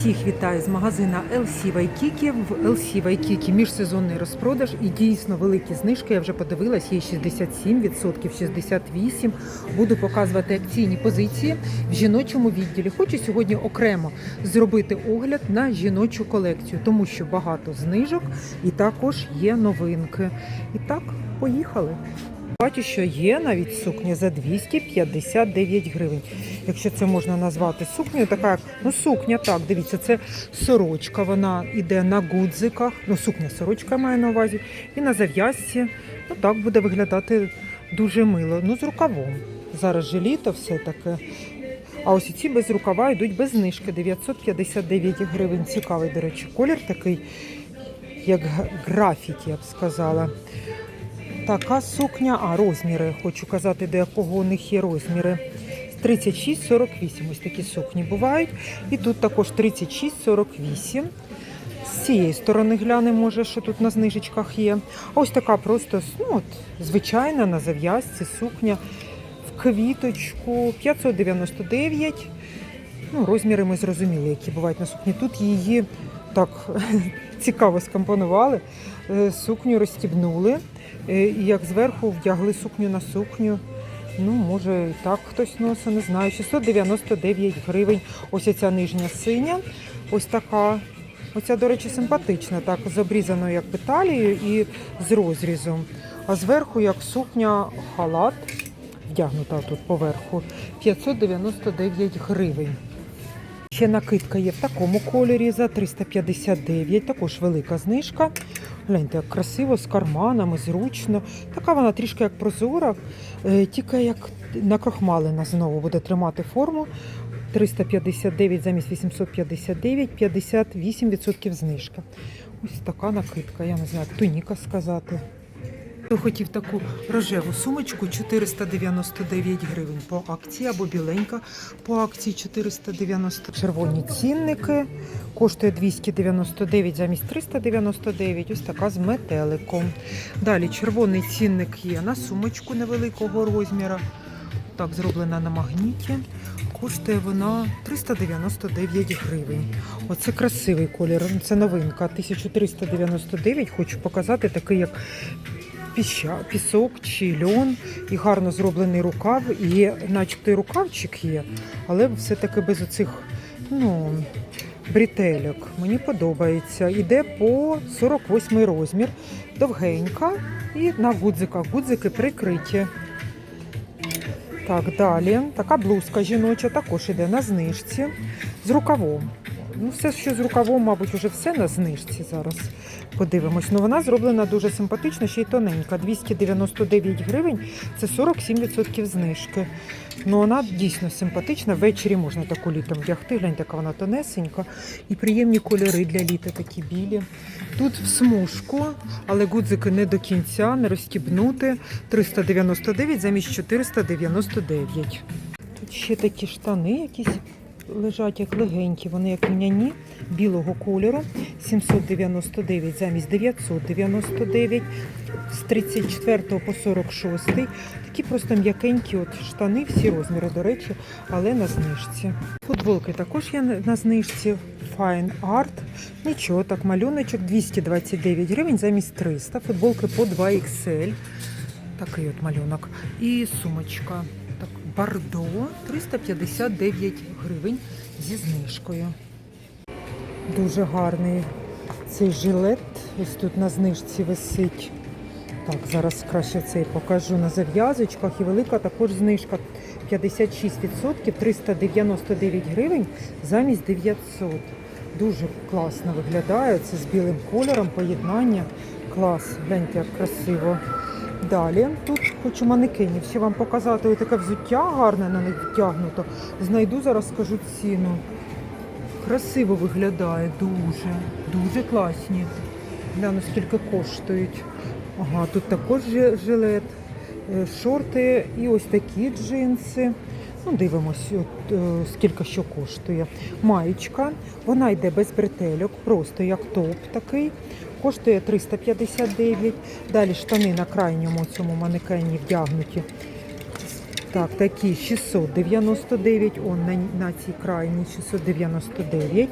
Всіх вітаю з магазина LC Waikiki. В LC Waikiki міжсезонний розпродаж і дійсно великі знижки. Я вже подивилась, є 67%, 68%. Буду показувати акційні позиції в жіночому відділі. Хочу сьогодні окремо зробити огляд на жіночу колекцію, тому що багато знижок і також є новинки. І так, поїхали. Бачу, що є навіть сукня за 259 гривень. Якщо це можна назвати сукнею, така як ну сукня, так, дивіться, це сорочка, вона йде на гудзиках, ну сукня сорочка має на увазі, і на зав'язці. Ну так буде виглядати дуже мило. Ну, з рукавом. Зараз же літо все таке. А ось ці без рукава йдуть без знижки. 959 гривень. Цікавий, до речі, колір такий, як графіті, я б сказала. Така сукня, а розміри, хочу казати, до якого у них є розміри. 36-48 ось такі сукні бувають. І тут також 36-48. З цієї сторони глянемо, може, що тут на знижечках є. Ось така просто ну, от, звичайна на зав'язці сукня в квіточку 599. Ну, розміри ми зрозуміли, які бувають на сукні. Тут її так цікаво скомпонували. Е, Сукню розстібнули. Е, І як зверху вдягли сукню на сукню. Ну, може, і так хтось носить, не знаю. 699 гривень. Ось ця нижня синя. Ось така. Оця, до речі, симпатична, так, з обрізаною як талією і з розрізом. А зверху, як сукня, халат, вдягнута тут поверху, 599 гривень. Ще накидка є в такому кольорі за 359, також велика знижка. Гляньте, як красиво, з карманами, зручно. Така вона трішки як прозора, е, тільки як накрохмалена знову буде тримати форму. 359 замість 859, 58% знижка. Ось така накидка, я не знаю, як туніка сказати. Хотів таку рожеву сумочку 499 гривень по акції або біленька по акції 490. Червоні цінники коштує 299 замість 399. Ось така з метеликом. Далі червоний цінник є на сумочку невеликого розміру. Так, зроблена на магніті. Коштує вона 399 гривень. Оце красивий колір. Це новинка. 1399. Хочу показати такий, як піща, пісок чи льон, і гарно зроблений рукав. І начебто і рукавчик є, але все-таки без оцих ну, бретельок. Мені подобається. Іде по 48 розмір, довгенька і на гудзиках. Гудзики прикриті. Так, далі. Така блузка жіноча також іде на знижці з рукавом. Ну, все, що з рукавом, мабуть, уже все на знижці зараз. Подивимось. Ну, вона зроблена дуже симпатично, ще й тоненька. 299 гривень це 47% знижки. Ну, вона дійсно симпатична. Ввечері можна таку літом вдягти. Гляньте, яка вона тонесенька. І приємні кольори для літа такі білі. Тут в смужку, але гудзики не до кінця, не розстібнути. 399 замість 499. Тут ще такі штани якісь лежать як легенькі, вони як льняні, білого кольору. 799 замість 999, з 34 по 46. Такі просто м'якенькі от штани, всі розміри, до речі, але на знижці. Футболки також є на знижці. Fine Art. Нічого, так, малюночок 229 гривень замість 300. Футболки по 2XL. Такий от малюнок. І сумочка. Так, Бардо 359 гривень зі знижкою. Дуже гарний цей жилет. Ось тут на знижці висить. Так, зараз краще цей покажу на зав'язочках. І велика також знижка 56%, 399 гривень замість 900. Дуже класно виглядає. Це з білим кольором, поєднання. Клас, гляньте, як красиво. Далі тут хочу манекенів ще вам показати. Ось таке взуття гарне на них втягнуто. Знайду зараз, скажу ціну. Красиво виглядає, дуже, дуже класні. Гляну, скільки коштують. Ага, тут також жилет, е, шорти і ось такі джинси. Ну, дивимось, от, е, скільки що коштує. Маєчка, вона йде без бретельок, просто як топ такий. Коштує 359. Далі штани на крайньому цьому манекені вдягнуті. Так, такі 699, он на, на цій крайній 699.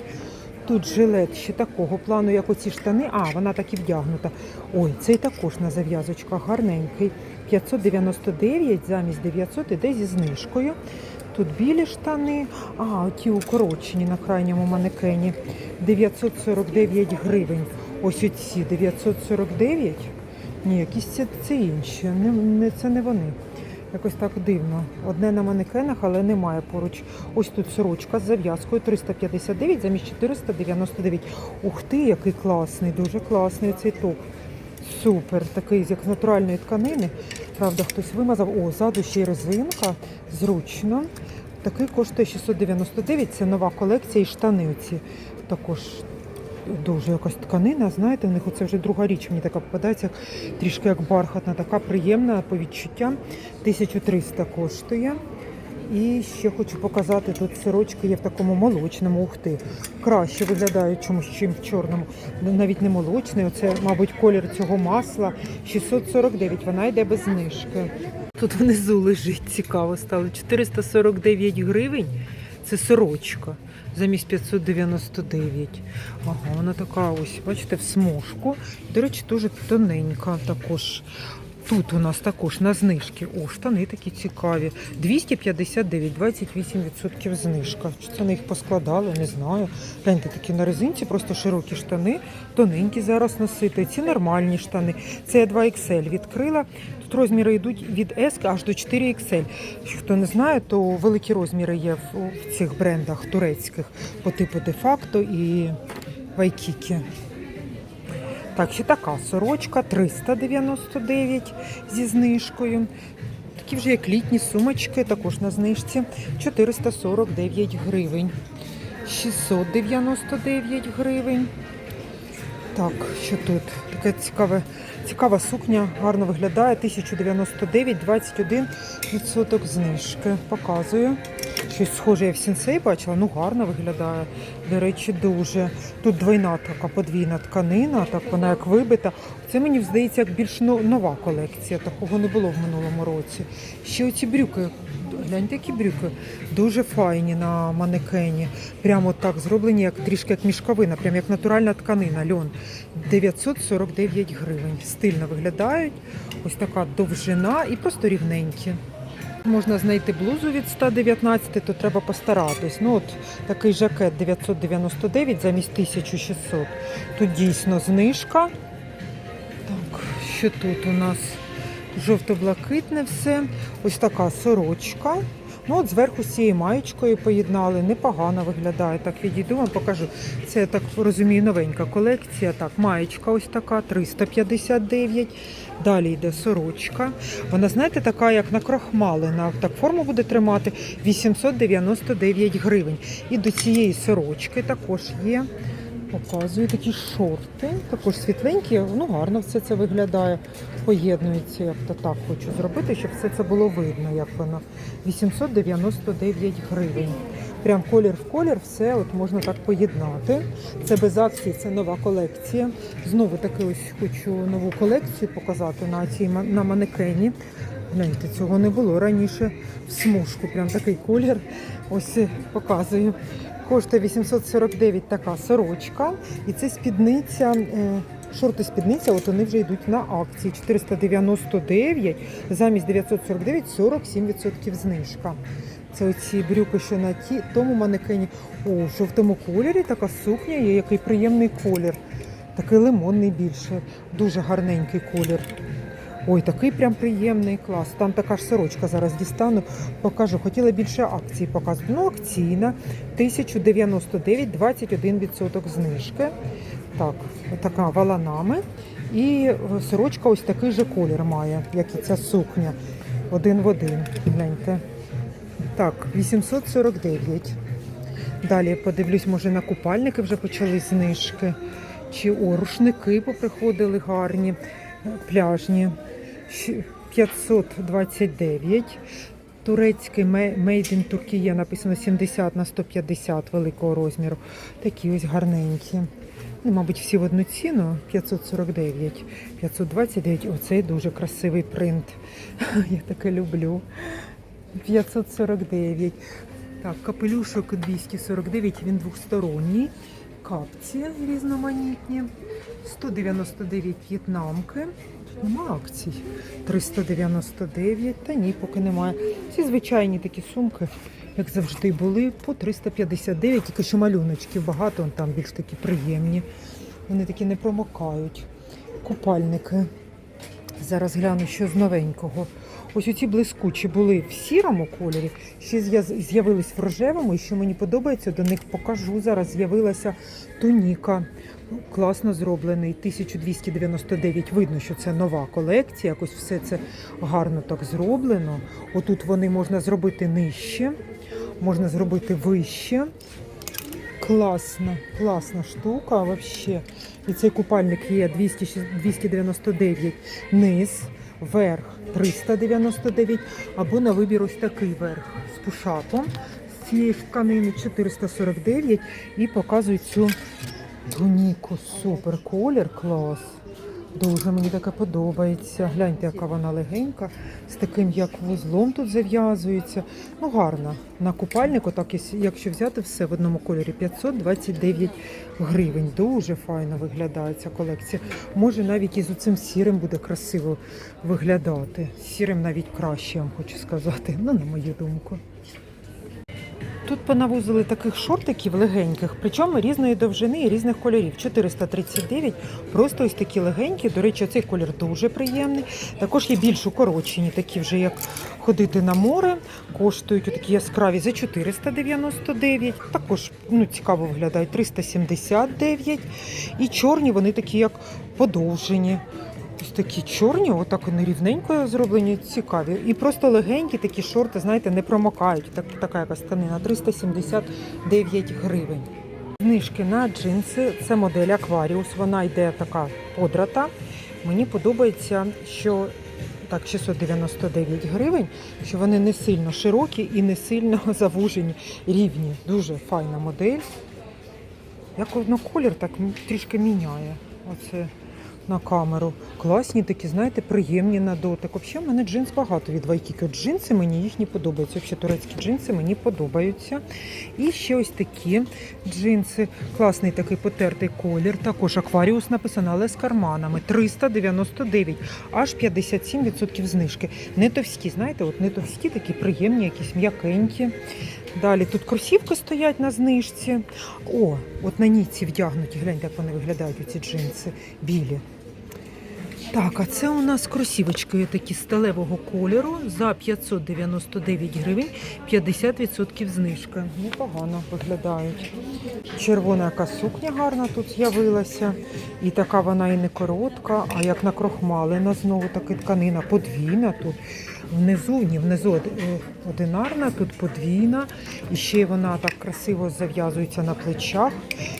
Тут жилет ще такого плану, як оці штани. А, вона так і вдягнута. Ой, цей також на зав'язочках гарненький. 599 замість 900 іде зі знижкою. Тут білі штани, а ті укорочені на крайньому манекені 949 гривень. Ось оці 949. Ні, якісь це, це інші. Не, не, це не вони. Якось так дивно. Одне на манекенах, але немає поруч. Ось тут сорочка з зав'язкою 359 замість 499. Ух ти, який класний, дуже класний цей топ. Супер, такий як з натуральної тканини. Правда, хтось вимазав. О, ззаду ще й резинка. Зручно. Такий коштує 699. Це нова колекція і штани оці також дуже якась тканина. Знаєте, у них оце вже друга річ. Мені така попадається, трішки як бархатна, така приємна по відчуттям. 1300 коштує. І ще хочу показати, тут сирочки є в такому молочному, ух ти. Краще виглядають чомусь, чим в чорному. Навіть не молочний, оце, мабуть, колір цього масла. 649, вона йде без знижки. Тут внизу лежить, цікаво стало. 449 гривень. Це сорочка замість 599. Ага, вона така ось, бачите, в смужку. До речі, дуже тоненька також. Тут у нас також на знижки. О, штани такі цікаві. 259, 28% знижка. Чи це вони їх поскладали, не знаю. Гляньте, такі на резинці, просто широкі штани, тоненькі зараз носити. Ці нормальні штани. Це я 2XL відкрила. Тут розміри йдуть від S аж до 4XL. Хто не знає, то великі розміри є в, цих брендах турецьких по типу де-факто і Вайкікі. Так, ще така сорочка 399 зі знижкою. Такі вже як літні сумочки, також на знижці 449 гривень. 699 гривень. Так, що тут? Така цікава, цікава сукня, гарно виглядає. 1099, 21% знижки. Показую. Щось схоже, я в сінсей бачила, ну гарно виглядає. До речі, дуже. Тут двойна така подвійна тканина, так вона як вибита. Це мені здається, як більш нова колекція. Такого не було в минулому році. Ще оці брюки. Гляньте, які брюки. Дуже файні на манекені. Прямо так зроблені, як трішки як мішковина, прям як натуральна тканина. Льон. 949 гривень. Стильно виглядають. Ось така довжина і просто рівненькі. Можна знайти блузу від 119, то треба постаратись. Ну от такий жакет 999 замість 1600. Тут дійсно знижка. Так, що тут у нас? Жовто-блакитне все. Ось така сорочка. Ну от зверху з цією маєчкою поєднали. Непогано виглядає. Так відійду вам покажу. Це я так розумію, новенька колекція. Так, маєчка ось така, 359. Далі йде сорочка. Вона, знаєте, така, як накрохмалена. Так форму буде тримати 899 гривень. І до цієї сорочки також є. Показую такі шорти, також світленькі, ну гарно все це виглядає. Поєднується, як то так хочу зробити, щоб все це було видно, як воно. 899 гривень. Прям колір в колір, все от можна так поєднати. Це без акції, це нова колекція. Знову таки ось хочу нову колекцію показати на цій на манекені. Гляньте, цього не було раніше в смужку. Прям такий колір. Ось е, показую. Коштує 849 така сорочка. І це спідниця. е, Шорти спідниця, от вони вже йдуть на акції. 499 замість 949 47% знижка. Це оці брюки, що на ті, тому манекені. О, в жовтому кольорі така сукня є, який приємний колір. Такий лимонний більше. Дуже гарненький колір. Ой, такий прям приємний клас. Там така ж сорочка зараз дістану, покажу. Хотіла більше акцій показувати. Ну, акційна 1099, 21% знижки. Так, така валанами. І е, сорочка ось такий же колір має, як і ця сукня. Один в один. Гляньте. Так, 849. Далі подивлюсь, може на купальники вже почали знижки. Чи о, рушники поприходили гарні, е, пляжні. Щ- 529. Турецький Made in Turkey написано 70 на 150 великого розміру. Такі ось гарненькі. Ну, мабуть, всі в одну ціну 549, 529. Оцей дуже красивий принт. Я таке люблю. 549. Так, капелюшок 249, він двосторонній. капці різноманітні. 199 в'єтнамки. Нема акцій. 399. Та ні, поки немає. Ці звичайні такі сумки, як завжди були, по 359, тільки що малюночків багато, вон там більш такі приємні. Вони такі не промокають. Купальники. Зараз гляну, що з новенького. Ось оці блискучі були в сірому кольорі, ще з'явились в рожевому, і що мені подобається, до них покажу. Зараз з'явилася тоніка. Ну, Класно зроблений, 1299. Видно, що це нова колекція. Якось все це гарно так зроблено. Отут вони можна зробити нижче, можна зробити вище. Класна, класна штука взагалі. І цей купальник є 200, 299 низ, верх 399, або на вибір ось такий верх з пушапом. З цієї тканини 449 і показують цю туніку. Супер колір, клас. Дуже мені таке подобається. Гляньте, яка вона легенька, з таким як вузлом тут зав'язується. Ну, гарна. На купальнику, так якщо взяти все в одному кольорі, 529 гривень. Дуже файно виглядає ця колекція. Може, навіть із оцим сірим буде красиво виглядати. Сірим навіть краще, я вам хочу сказати. Ну, на мою думку. Тут понавозили таких шортиків легеньких, причому різної довжини і різних кольорів. 439, просто ось такі легенькі. До речі, цей колір дуже приємний. Також є більш укорочені, такі вже як ходити на море. Коштують такі яскраві за 499. Також ну, цікаво виглядають 379. І чорні вони такі як подовжені. Ось такі чорні, отак вони рівненько зроблені, цікаві. І просто легенькі такі шорти, знаєте, не промокають. Так, така якась тканина, 379 гривень. Знижки на джинси, це модель Aquarius, вона йде така подрата. Мені подобається, що так, 699 гривень, що вони не сильно широкі і не сильно завужені, рівні. Дуже файна модель. Як колір так трішки міняє. Оце на камеру. Класні такі, знаєте, приємні на дотик. Взагалі, в мене джинс багато від Вайкіки. Джинси мені їхні подобаються. Взагалі, турецькі джинси мені подобаються. І ще ось такі джинси. Класний такий потертий колір. Також акваріус написано, але з карманами. 399, аж 57% знижки. Не товсті, знаєте, от не товсті, такі приємні, якісь м'якенькі. Далі тут кросівки стоять на знижці. О, от на ніці вдягнуті. Гляньте, як вони виглядають, ці джинси білі. Так, а це у нас кросівочки такі сталевого кольору за 599 гривень, 50% знижка. Непогано виглядають. Червона яка сукня гарна тут з'явилася. І така вона і не коротка, а як накрохмалена знову таки тканина, подвійна тут. Внизу, ні, внизу е, одинарна, тут подвійна. І ще вона так красиво зав'язується на плечах.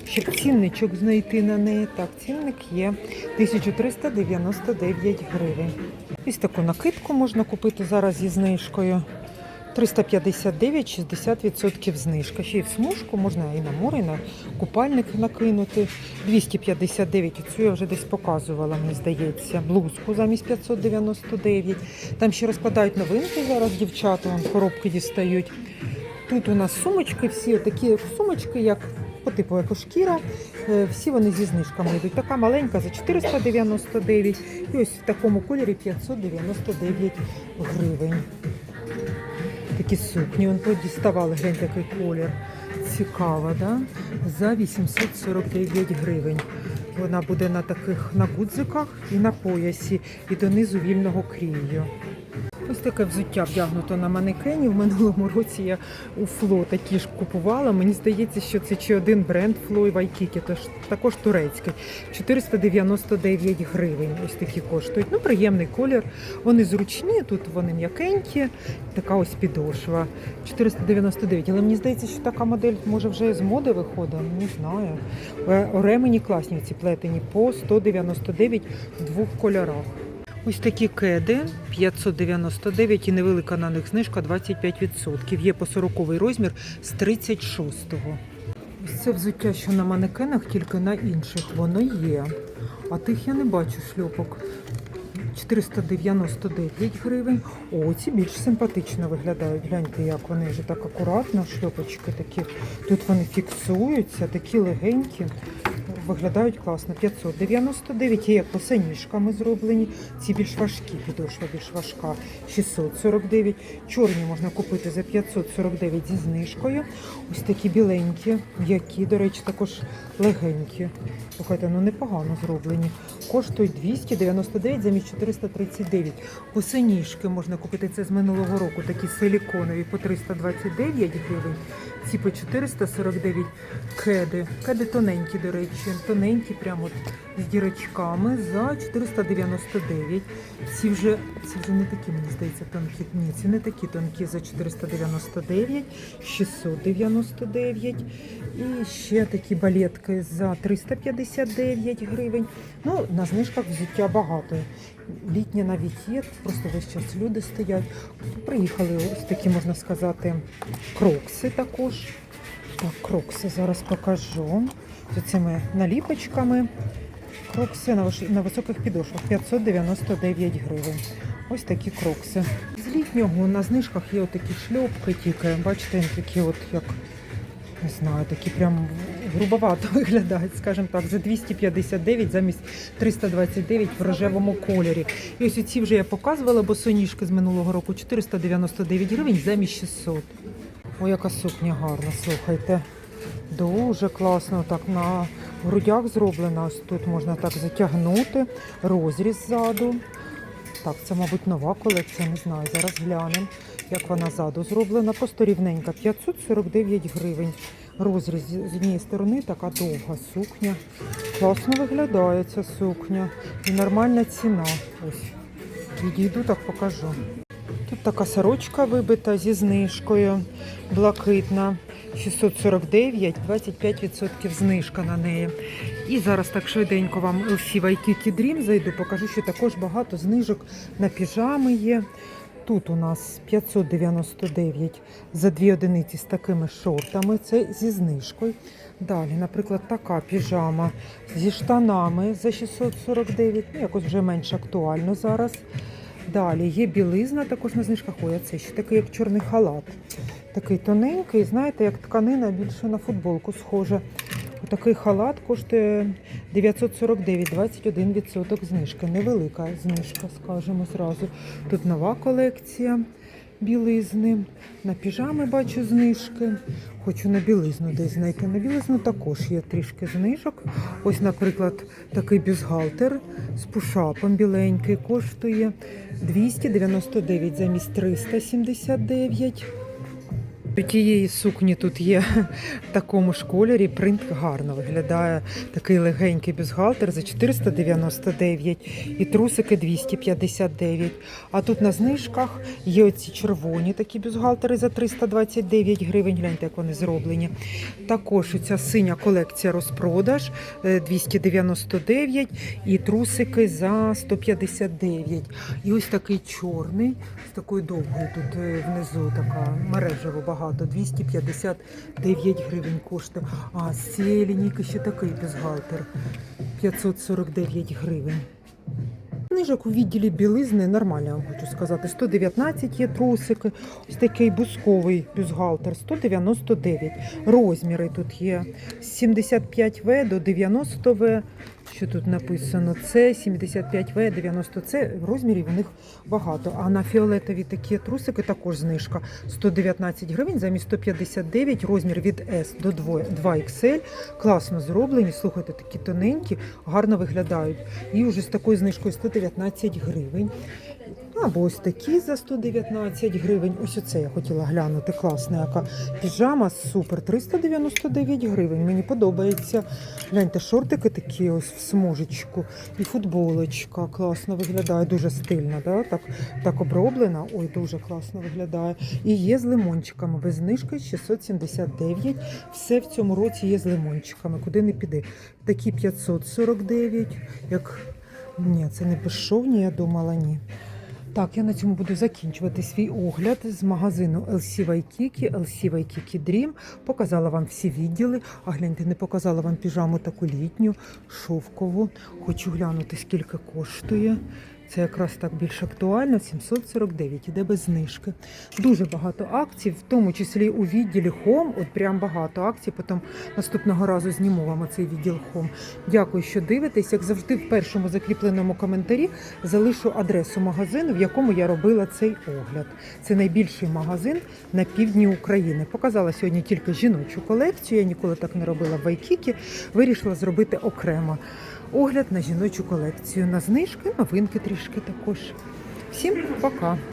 Щоб цінничок знайти на неї. Так, цінник є 1399 гривень. Ось таку накидку можна купити зараз зі знижкою. 359, 60% знижка. Ще й в смужку можна і на море, і на купальник накинути. 259, цю я вже десь показувала, мені здається. Блузку замість 599. Там ще розкладають новинки зараз, дівчата, вон коробки дістають. Тут у нас сумочки, всі такі сумочки, як по типу екошкіра. Е, Всі вони зі знижками йдуть. Така маленька за 499 і ось в такому кольорі 599 гривень. Такі сукні, он подіставали, гляньте, який колір. Цікаво, да? За 849 гривень. Вона буде на таких на гудзиках і на поясі, і донизу вільного крію. Ось таке взуття вдягнуто на манекені. В минулому році я у Фло такі ж купувала. Мені здається, що це чи один бренд Фло і Вайкікі, тож також турецький. 499 гривень. Ось такі коштують. Ну, приємний колір. Вони зручні, тут вони м'якенькі. Така ось підошва. 499. Але мені здається, що така модель може вже з моди виходить. Не знаю. Е, Ремені класні ці плетені по 199 в двох кольорах. Ось такі кеди 599 і невелика на них знижка 25%. Є по 40 розмір з 36-го. Ось це взуття, що на манекенах, тільки на інших воно є. А тих я не бачу шльопок. 499 гривень. О, ці більш симпатично виглядають. Гляньте, як вони вже так акуратно, шльопочки такі. Тут вони фіксуються, такі легенькі. Виглядають класно. 599 є як босоніжками зроблені. Ці більш важкі, підошва більш важка. 649. Чорні можна купити за 549 зі знижкою. Ось такі біленькі, м'які, до речі, також легенькі. Слухайте, ну непогано зроблені. Коштують 299 замість 439. Босоніжки можна купити це з минулого року. Такі силіконові по 329 гривень. Ці по 449 кеди. Кеди тоненькі, до речі, тоненькі, прямо от з дірочками за 499. Ці вже, ці вже не такі, мені здається, тонкі. Ні, ці не такі тонкі за 499, 699. І ще такі балетки за 359 гривень. Ну, на знижках взуття багато. Літнє навіть є, просто весь час люди стоять. Приїхали ось такі, можна сказати, крокси також. Так, крокси зараз покажу. З цими наліпочками. Крокси на, високих підошвах 599 гривень. Ось такі крокси. З літнього на знижках є отакі шльопки тільки. Бачите, такі от як не знаю, такі прям грубовато виглядають, скажімо так, за 259 замість 329 в рожевому кольорі. І ось ці вже я показувала, босоніжки з минулого року 499 гривень замість 600. Ой, яка сукня гарна, слухайте. Дуже класно, так на грудях зроблена. Ось тут можна так затягнути, розріз ззаду. Так, це, мабуть, нова колекція, не знаю. Зараз глянемо, як вона ззаду зроблена. Просто рівненька. 549 гривень. Розріз з однієї сторони така довга сукня. Класно виглядає ця сукня. І нормальна ціна. Ось. Відійду, так покажу. Тут така сорочка вибита зі знижкою, блакитна. 649, 25% знижка на неї. І зараз так швиденько вам LC Waikiki Dream зайду, покажу, що також багато знижок на піжами є. Тут у нас 599 за дві одиниці з такими шортами, це зі знижкою. Далі, наприклад, така піжама зі штанами за 649, ну якось вже менш актуально зараз. Далі є білизна також на знижках. Ой, це ще такий як чорний халат. Такий тоненький, знаєте, як тканина більше на футболку схожа. Такий халат коштує 949, 21% знижки. Невелика знижка, скажемо зразу. Тут нова колекція білизни. На піжами бачу знижки. Хочу на білизну десь знайти. На білизну також є трішки знижок. Ось, наприклад, такий бюстгальтер з пушапом біленький коштує 299 замість 379. У тієї сукні тут є в такому ж кольорі. Принт гарно виглядає. Такий легенький бюстгальтер за 499 і трусики 259. А тут на знижках є оці червоні такі бюстгальтери за 329 гривень. Гляньте, як вони зроблені. Також ця синя колекція розпродаж е, 299 і трусики за 159. І ось такий чорний з такою довгою тут е, внизу така мережево багато. 259 гривень коштує. А з цієї лінійки ще такий бюстгальтер 549 гривень. Книжок у відділі білизни нормально, я вам хочу сказати. 119 є трусики, ось такий бусковий бюстгальтер, 199. Розміри тут є з 75В до 90В. Що тут написано? Це 75В, 90 це розмірів у них багато. А на фіолетові такі трусики також знижка 119 гривень замість 159, розмір від S до 2 2XL. Класно зроблені. Слухайте, такі тоненькі, гарно виглядають. І вже з такою знижкою 119 гривень. Або ось такі за 119 гривень. Ось оце я хотіла глянути. Класна яка піжама супер. 399 гривень. Мені подобається. Гляньте, шортики такі ось в смужечку. І футболочка класно виглядає. Дуже стильно, да? так, так оброблена. Ой, дуже класно виглядає. І є з лимончиками. Без знижки 679. Все в цьому році є з лимончиками. Куди не піди. Такі 549. Як ні, це не безшовні, я думала, ні. Так, я на цьому буду закінчувати свій огляд з магазину LC Waikiki, LC Waikiki Dream. Показала вам всі відділи. А гляньте, не показала вам піжаму таку літню, шовкову. Хочу глянути, скільки коштує. Це якраз так більш актуально. 749, іде без знижки. Дуже багато акцій, в тому числі у відділі Home. От прям багато акцій. Потім наступного разу зніму вам цей відділ Home. Дякую, що дивитесь. Як завжди, в першому закріпленому коментарі залишу адресу магазину, в якому я робила цей огляд. Це найбільший магазин на півдні України. Показала сьогодні тільки жіночу колекцію. Я ніколи так не робила в Вайкікі. Вирішила зробити окремо огляд на жіночу колекцію. На знижки, новинки трішки також. Всім пока!